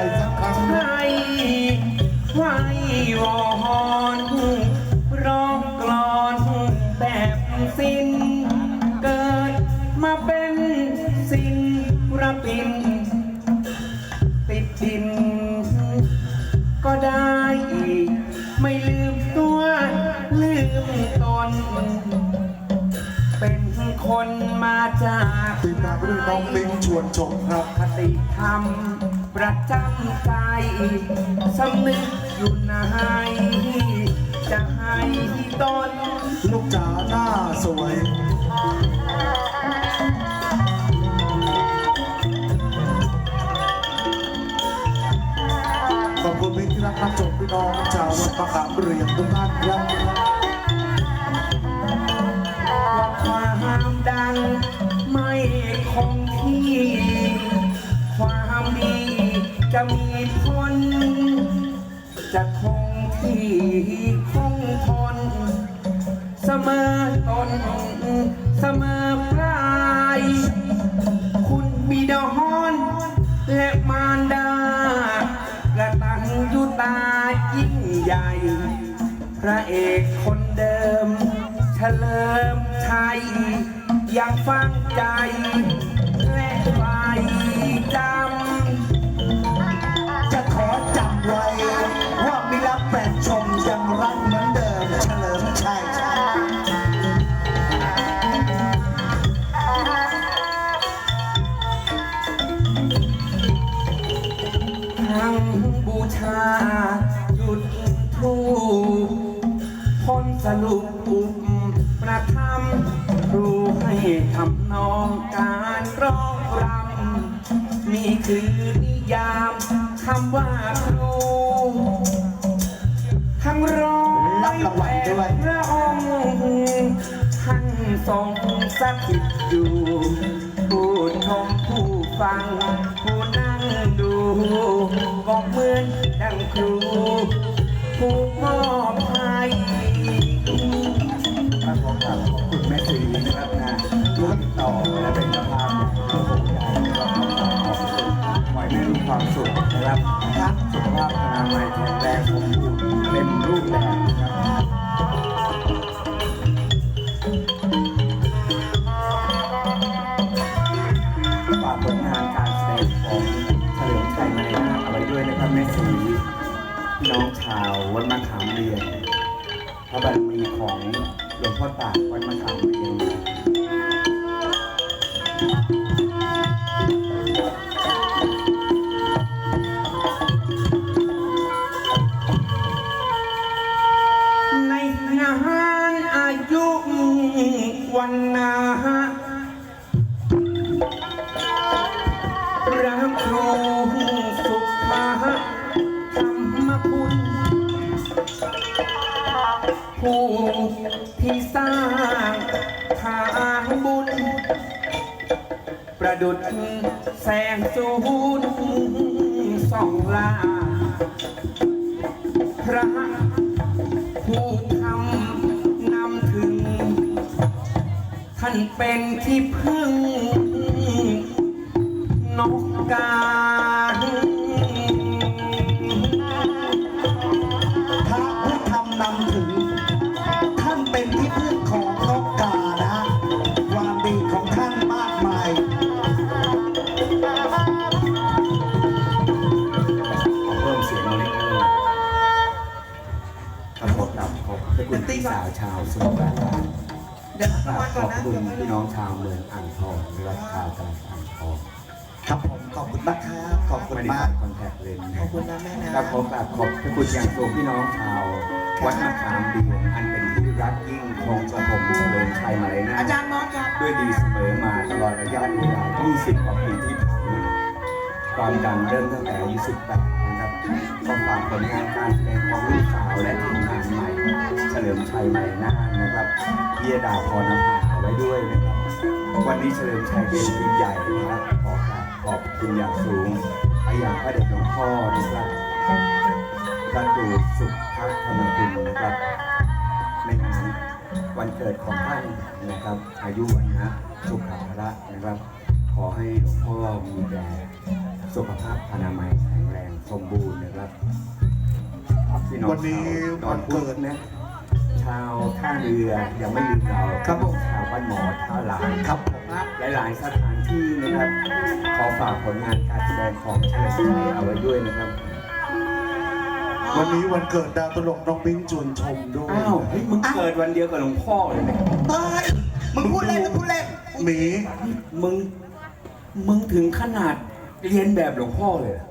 ายสักครั้งให้ไว้วอนร้องกลอนแบบสิ้น เกิดมาเป็นศิลปิน ติดดิน ก็ได้อีก ไม่ลืมตัวลืมตน เป็นคนมาจาก ติดตามไปด้วยน้องมิงชวนชมครับ คติธรรม ประจำใจสำนึกอยู่ในจะให้ตนลูกจ๋าหน้าสวย จะคงที่คงทนเสมอตนเสมอปลาย คุณบิดอนและมารดากระตันยุตายิ่งใหญ่ พระเอกคนเดิม เฉลิมชัยยังฟังใจ และไฟจำจะขอจำไว้ มิรักแฟนชมยังรักเหมือนเดิมเฉลิมชัยทั้งบูชาหยุดทูปพ้นสรุปอุปประธรรมครูให้ทำนองการร้องรำนี่คือ รับรางวัลด้วยพระองค์ท่านทรงสถิตอยู่ ผู้ชมผู้ฟัง ผู้นั่งดูก็เหมือนดังครู ผู้มอบให้ แม่สีน้องชาววัดมะขามเรียนพระบารมีของหลวงพ่อตากวัดมะขามเรียงในงานอายุวันนา ดุดแสงสูนส่องลา พระผู้ทำนำถึง ท่านเป็นที่พึ่งนกกา สาวชาวสมุทรปราการเดี๋ยวกราบขอบคุณพี่น้องชาวเมืองอ่างทองและชาวจังหวัดอ่างทองครับผมขอบคุณมากครับขอบคุณไม่ได้มาใส่กคอนแทคเลนส์ขอบคุณนะแม่นะครับผมกราบขอบพระคุณอย่างสูงพี่น้องชาววัดมะขามเดียงอันเป็นที่รักยิ่งของกระผมเฉลิมชัยมาเลยนะอาจารย์มอสครับด้วยดีเสมอมาตลอดระยะเวลา 20 กว่าปีที่ผ่านมาความดังเริ่มตั้งแต่อายุ18 นะครับก็ฝากผลงานการแสดงของลูกสาวและทีมงานใหม่ เฉลิมชัยใหม่นานะครับพิยดาพรณภาเอาไว้ด้วยนะครับ วันนี้เฉลิมชัยเป็นทีมใหญ่นะครับขอกราบขอบคุณอย่างสูงไปอย่างพระเดชหลวงพ่อนะครับพระครูสุภาธนคุณนะครับ ในงานวันเกิดของท่านนะครับ อายุวันนะสุขภาระนะครับ ขอให้หลวงพ่อมีแต่สุขภาพอนามัย น้องวันนี้ชาวันเกิดนะชาวท่าเรือยังไม่ลืมเราครับผม ชาวบ้านหมอท่าลานครับผมฮะหลายๆสถานที่นะครับ ขอฝากผลงานการแสดงของเชิดชัยเอาไว้ด้วยนะครับวันนี้วันเกิดดาวตลกน้องมิ้งจวนชมด้วยอ้าวเฮ้ยมึงเกิดวันเดียวกับหลวงพ่อเลยเนี่ยเฮ้ยมึงพูดเล่นนะพูดเล่นหมีมึงมึงถึงขนาดเรียนแบบหลวงพ่อเลยเหรอ